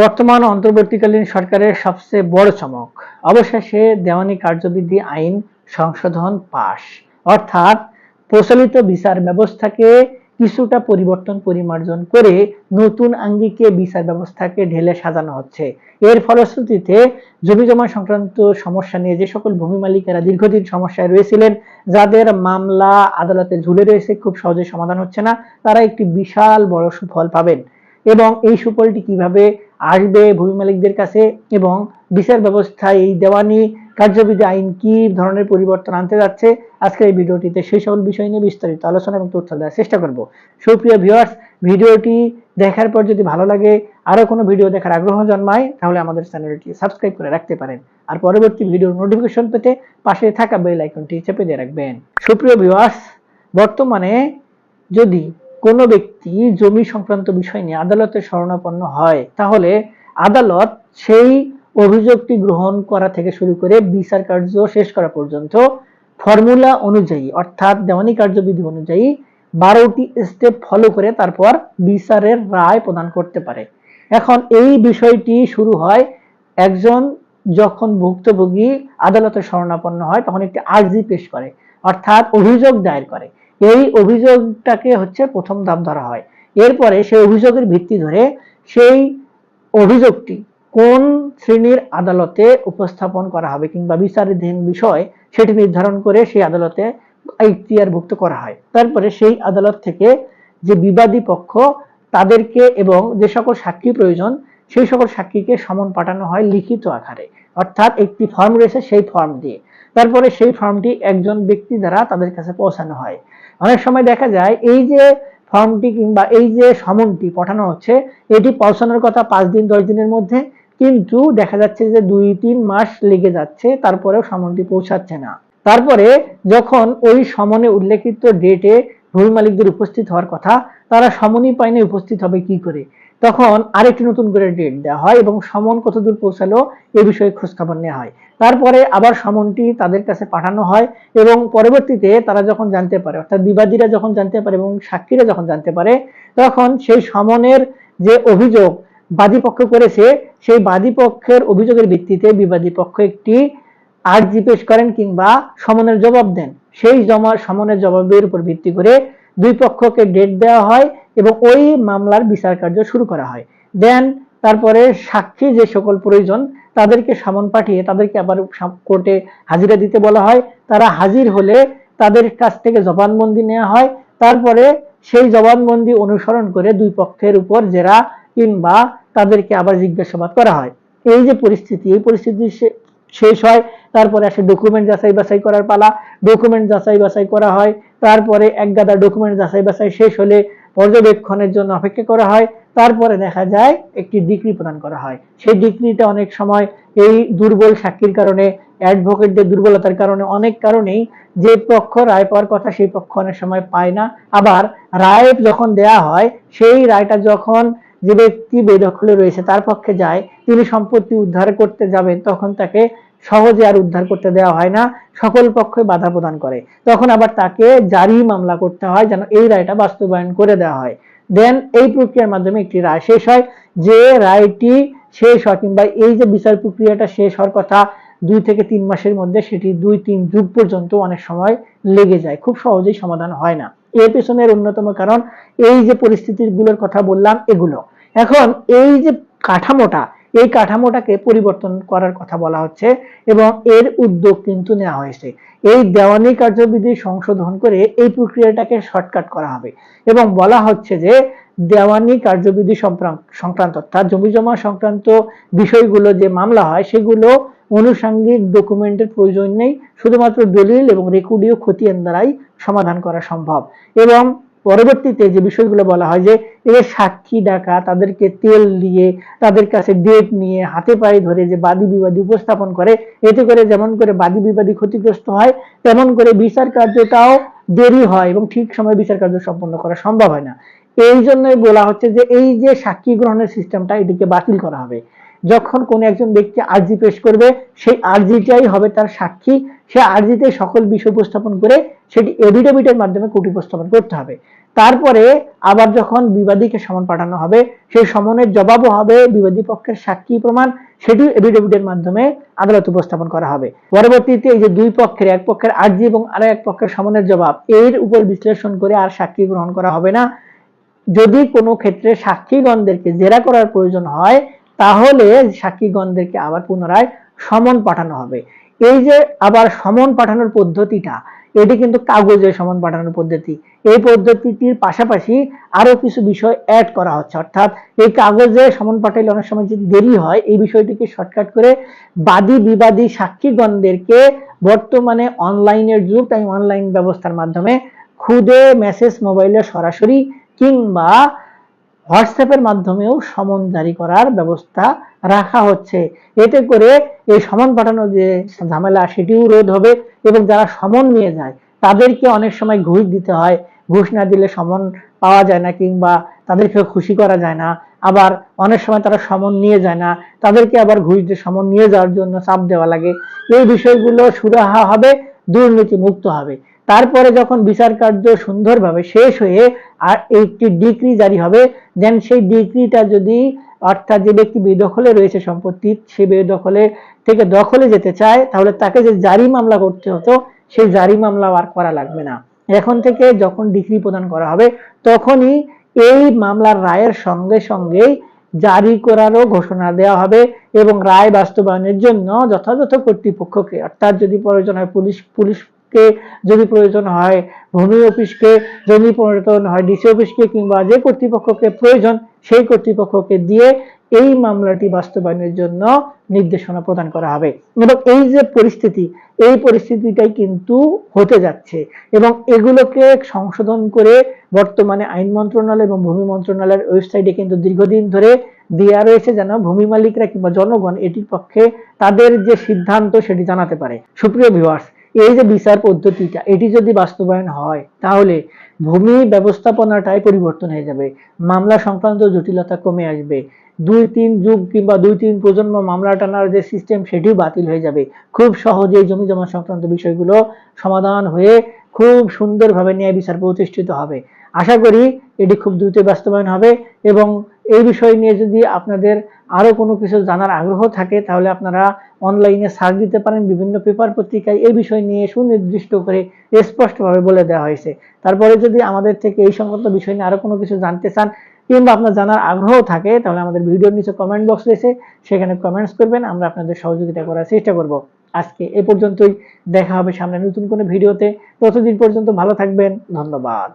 বর্তমান অন্তর্বর্তীকালীন সরকারের সবচেয়ে বড় চমক। অবশেষে দেওয়ানি কার্যবিধি আইন সংশোধন পাশ। অর্থাৎ প্রচলিত বিচার ব্যবস্থাকে কিছুটা পরিবর্তন পরিমার্জন করে নতুন আঙ্গিকে বিচার ব্যবস্থাকে ঢেলে সাজানো হচ্ছে। এর ফলশ্রুতিতে জমি জমা সংক্রান্ত সমস্যা নিয়ে যে সকল ভূমি মালিকেরা দীর্ঘদিন সমস্যায় রয়েছিলেন, যাদের মামলা আদালতে ঝুলে রয়েছে, খুব সহজে সমাধান হচ্ছে না। তারা একটি বিশাল বড় সুফল পাবেন। এবং এই সুফলটি কীভাবে আসবে ভূমি মালিকদের কাছে এবং বিচার ব্যবস্থায় এই দেওয়ানি কার্যবিধি আইন কি ধরনের পরিবর্তন আনতে যাচ্ছে? আজকের এই ভিডিওটিতে সেই সকল বিষয় নিয়ে বিস্তারিত আলোচনা এবং তথ্য দেওয়ার চেষ্টা করব। সুপ্রিয় ভিউয়ার্স ভিডিওটি দেখার পর যদি ভালো লাগে, আরও কোনো ভিডিও দেখার আগ্রহ জন্মায়, তাহলে আমাদের চ্যানেলটি সাবস্ক্রাইব করে রাখতে পারেন। আর পরবর্তী ভিডিওর নোটিফিকেশন পেতে পাশে থাকা বেল আইকনটি চেপে দিয়ে রাখবেন। সুপ্রিয় ভিউয়ার্স বর্তমানে যদি কোনো ব্যক্তি জমি সংক্রান্ত বিষয় নিয়ে আদালতে শরণাপন্ন হয়, তাহলে আদালত সেই অভিযোগটি গ্রহণ করা থেকে শুরু করে বিচার কার্য শেষ করা পর্যন্ত ফর্মুলা অনুযায়ী, অর্থাৎ দেওয়ানি কার্যবিধি অনুযায়ী বারোটি স্টেপ ফলো করে তারপর বিচারের রায় প্রদান করতে পারে। এখন এই বিষয়টি শুরু হয় একজন যখন ভুক্তভোগী আদালতে শরণাপন্ন হয়, তখন একটি আর্জি পেশ করে, অর্থাৎ অভিযোগ দায়ের করে। এই অভিযোগটাকে হচ্ছে প্রথম ধাপ ধরা হয়। এরপরে সেই অভিযোগের ভিত্তি ধরে সেই অভিযোগটি কোন শ্রেণির আদালতে উপস্থাপন করা হবে কিংবা বিচারাধীন বিষয় সেটি নির্ধারণ করে সেই আদালতে ইখতিয়ারভুক্ত করা হয়। তারপরে সেই আদালত থেকে যে বিবাদী পক্ষ, তাদেরকে এবং যে সকল সাক্ষী প্রয়োজন, সেই সকল সাক্ষীকে সমন পাঠানো হয় লিখিত আকারে। অর্থাৎ একটি ফর্ম রয়েছে সেই ফর্ম দিয়ে। তারপরে সেই ফর্মটি একজন ব্যক্তি দ্বারা তাদের কাছে পৌঁছানো হয়। অনেক সময় দেখা যায় এই যে ফর্মটি কিংবা এই যে সমনটি পাঠানো হচ্ছে, এটি পৌঁছানোর কথা পাঁচ দিন, দশ দিনের মধ্যে, কিন্তু দেখা যাচ্ছে যে দুই, তিন মাস লেগে যাচ্ছে, তারপরেও সমনটি পৌঁছাচ্ছে না। তারপরে যখন ওই সমনে উল্লেখিত ডেটে ভূমি মালিকদের উপস্থিত হওয়ার কথা, তারা সমনই পায়নি, উপস্থিত হবে কি করে? তখন আরেকটি নতুন করে ডেট দেওয়া হয় এবং সমন কতদূর পৌঁছালো এ বিষয়ে খোঁজখবর নেওয়া হয়। তারপরে আবার সমনটি তাদের কাছে পাঠানো হয় এবং পরবর্তীতে তারা যখন জানতে পারে, অর্থাৎ বিবাদীরা যখন জানতে পারে এবং সাক্ষীরা যখন জানতে পারে, তখন সেই সমনের যে অভিযোগ বাদী পক্ষ করেছে, সেই বাদী পক্ষের অভিযোগের ভিত্তিতে বিবাদী পক্ষ একটি আর্জি পেশ করেন কিংবা সমনের জবাব দেন। সেই জমা সমনের জবাবের উপর ভিত্তি করে দুই পক্ষকে ডেট দেওয়া হয় এবং ওই মামলার বিচার কার্য শুরু করা হয়। দেন তারপরে সাক্ষী যে সকল প্রয়োজন, তাদেরকে সমন পাঠিয়ে তাদেরকে আবার কোর্টে হাজিরা দিতে বলা হয়। তারা হাজির হলে তাদের কাছ থেকে জবানবন্দি নেওয়া হয়। তারপরে সেই জবানবন্দি অনুসরণ করে দুই পক্ষের উপর জেরা কিংবা তাদেরকে আবার জিজ্ঞাসাবাদ করা হয়। এই যে পরিস্থিতি, এই পরিস্থিতি শেষ হয়, তারপরে আসে ডকুমেন্ট যাচাই বাছাই করার পালা। ডকুমেন্ট যাচাই বাছাই করা হয়, তারপরে এক গাদা ডকুমেন্ট যাচাই বাছাই শেষ হলে পর্যবেক্ষণের জন্য অপেক্ষা করা হয়। তারপরে দেখা যায় একটি ডিগ্রি প্রদান করা হয়। সেই ডিগ্রিটা অনেক সময় এই দুর্বল সাক্ষীর কারণে অ্যাডভোকেটদের দুর্বলতার কারণে অনেক কারণেই যে পক্ষ রায় পাওয়ার কথা সেই পক্ষ অনেক সময় পায় না। আবার রায় যখন দেয়া হয়, সেই রায়টা যখন যে ব্যক্তি বেদখলে রয়েছে তার পক্ষে যায়, তিনি সম্পত্তি উদ্ধার করতে যাবেন, তখন তাকে সহজে আর উদ্ধার করতে দেওয়া হয় না, সকল পক্ষে বাধা প্রদান করে। তখন আবার তাকে জারি মামলা করতে হয় যেন এই রায়টা বাস্তবায়ন করে দেওয়া হয়। দেন এই প্রক্রিয়ার মাধ্যমে একটি রায় শেষ হয়, যে রায়টি শেষ হয় কিংবা এই যে বিচার প্রক্রিয়াটা শেষ হওয়ার কথা দুই থেকে তিন মাসের মধ্যে সেটি দুই তিন যুগ পর্যন্ত অনেক সময় লেগে যায়, খুব সহজেই সমাধান হয় না। এর পেছনের অন্যতম কারণ এই যে পরিস্থিতিগুলোর কথা বললাম, এগুলো। এখন এই যে কাঠামোটা, এই কাঠামোটাকে পরিবর্তন করার কথা বলা হচ্ছে এবং এর উদ্যোগ কিন্তু নেওয়া হয়েছে। এই দেওয়ানি কার্যবিধি সংশোধন করে এই প্রক্রিয়াটাকে শর্টকাট করা হবে এবং বলা হচ্ছে যে দেওয়ানি কার্যবিধি সংক্রান্ত অর্থাৎ জমি জমা সংক্রান্ত বিষয়গুলো যে মামলা হয়, সেগুলো অনুষাঙ্গিক ডকুমেন্টের প্রয়োজন নেই, শুধুমাত্র দলিল এবং রেকর্ডীয় খতিয়ান দ্বারাই সমাধান করা সম্ভব এবং পরবর্তীতে যে বিষয়গুলো বলা হয় যে এদের সাক্ষী ডাকা, তাদেরকে তেল দিয়ে, তাদের কাছে ডেট নিয়ে হাতে পায়ে ধরে যে বাদী বিবাদী উপস্থাপন করে, এতে করে যেমন করে বাদী বিবাদী ক্ষতিগ্রস্ত হয়, তেমন করে বিচার কার্যটাও দেরি হয় এবং ঠিক সময় বিচার কার্য সম্পন্ন করা সম্ভব হয় না। এই জন্যই বলা হচ্ছে যে এই যে সাক্ষী গ্রহণের সিস্টেমটা এটিকে বাতিল করা হবে। যখন কোন একজন ব্যক্তি আর্জি পেশ করবে, সেই আর্জিটাই হবে তার সাক্ষী। সে আর্জিতে সকল বিষয় উপস্থাপন করে সেটি এভিডেভিটের মাধ্যমে কোর্ট উপস্থাপন করতে হবে। তারপরে আবার যখন বিবাদীকে সমন পাঠানো হবে, সেই সমনের জবাবও হবে বিবাদী পক্ষের সাক্ষী প্রমাণ, সেটি এফিডেভিটের মাধ্যমে আদালত উপস্থাপন করা হবে। পরবর্তীতে এই যে দুই পক্ষের, এক পক্ষের আর্জি এবং আরেক এক পক্ষের সমনের জবাব, এর উপর বিশ্লেষণ করে আর সাক্ষী গ্রহণ করা হবে না। যদি কোনো ক্ষেত্রে সাক্ষীগণদেরকে জেরা করার প্রয়োজন হয়, তাহলে সাক্ষীগণদেরকে আবার পুনরায় সমন পাঠানো হবে। এই যে আবার সমন পাঠানোর পদ্ধতিটা এটি কিন্তু কাগজের সমান পাঠানোর পদ্ধতি। এই পদ্ধতিটির পাশাপাশি আরও কিছু বিষয় অ্যাড করা হচ্ছে। অর্থাৎ এই কাগজে সমান পাঠাইলে অনেক সময় যদি দেরি হয়, এই বিষয়টিকে শর্টকাট করে বাদী বিবাদী সাক্ষীগণদেরকে বর্তমানে অনলাইনের যুগ, তাই অনলাইন ব্যবস্থার মাধ্যমে খুদে মেসেজ মোবাইলে সরাসরি কিংবা হোয়াটসঅ্যাপের মাধ্যমেও সমন জারি করার ব্যবস্থা রাখা হচ্ছে। এতে করে এই সমন পাঠানোর যে ঝামেলা, সেটিও রোধ হবে এবং যারা সমন নিয়ে যায়, তাদেরকে অনেক সময় ঘুষ দিতে হয়। ঘুষ না দিলে সমন পাওয়া যায় না কিংবা তাদেরকে খুশি করা যায় না। আবার অনেক সময় তারা সমন নিয়ে যায় না, তাদেরকে আবার ঘুষ দিয়ে সমন নিয়ে যাওয়ার জন্য চাপ দেওয়া লাগে। এই বিষয়গুলো সুরাহা হবে দুর্নীতি মুক্ত হবে। তারপরে যখন বিচার কার্য সুন্দরভাবে শেষ হয়ে আর একটি ডিগ্রি জারি হবে দেন সেই ডিগ্রিটা যদি অর্থাৎ যে ব্যক্তি বেদখলে রয়েছে সম্পত্তি, সে বেদখলে থেকে দখলে যেতে চায়, তাহলে তাকে যে জারি মামলা করতে হতো, সেই জারি মামলা আর করা লাগবে না। এখন থেকে যখন ডিগ্রি প্রদান করা হবে, তখনই এই মামলার রায়ের সঙ্গে সঙ্গেই জারি করারও ঘোষণা দেওয়া হবে এবং রায় বাস্তবায়নের জন্য যথাযথ কর্তৃপক্ষকে, অর্থাৎ যদি প্রয়োজন হয় পুলিশ পুলিশকে যদি প্রয়োজন হয়, ভূমি অফিসকে যদি প্রয়োজন হয়, ডিসি অফিসকে কিংবা যে কর্তৃপক্ষকে প্রয়োজন, সেই কর্তৃপক্ষকে দিয়ে এই মামলাটি বাস্তবায়নের জন্য নির্দেশনা প্রদান করা হবে। এবং এই যে পরিস্থিতি, এই পরিস্থিতিটাই কিন্তু হতে যাচ্ছে। এবং এগুলোকে সংশোধন করে বর্তমানে আইন মন্ত্রণালয় এবং ভূমি মন্ত্রণালয়ের ওয়েবসাইটে কিন্তু দীর্ঘদিন ধরে দেওয়া রয়েছে যেন ভূমি মালিকরা কিংবা জনগণ এটির পক্ষে তাদের যে সিদ্ধান্ত সেটি জানাতে পারে। সুপ্রিয় ভিউয়ার্স এই যে বিচার পদ্ধতিটা, এটি যদি বাস্তবায়ন হয়, তাহলে ভূমি ব্যবস্থাপনাটাই পরিবর্তন হয়ে যাবে। মামলা সংক্রান্ত জটিলতা কমে আসবে। দুই তিন যুগ কিংবা দুই তিন প্রজন্ম মামলা টানার যে সিস্টেম সেটিও বাতিল হয়ে যাবে। খুব সহজেই জমি জমা সংক্রান্ত বিষয়গুলো সমাধান হয়ে খুব সুন্দরভাবে ন্যায় বিচার প্রতিষ্ঠিত হবে। আশা করি এটি খুব দ্রুত বাস্তবায়ন হবে এবং এই বিষয় নিয়ে যদি আপনাদের আরও কোনো কিছু জানার আগ্রহ থাকে, তাহলে আপনারা অনলাইনে সার্চ দিতে পারেন, বিভিন্ন পেপার পত্রিকায় এই বিষয় নিয়ে সুনির্দিষ্ট করে স্পষ্টভাবে বলে দেওয়া হয়েছে। তারপরে যদি আমাদের থেকে এই সংক্রান্ত বিষয় নিয়ে আরও কোনো কিছু জানতে চান কিংবা আপনার জানার আগ্রহ থাকে, তাহলে আমাদের ভিডিওর নিচে কমেন্ট বক্স রয়েছে, সেখানে কমেন্টস করবেন, আমরা আপনাদের সহযোগিতা করার চেষ্টা করব। আজকে এ পর্যন্তই, দেখা হবে সামনে নতুন কোনো ভিডিওতে ততদিন পর্যন্ত ভালো থাকবেন, ধন্যবাদ।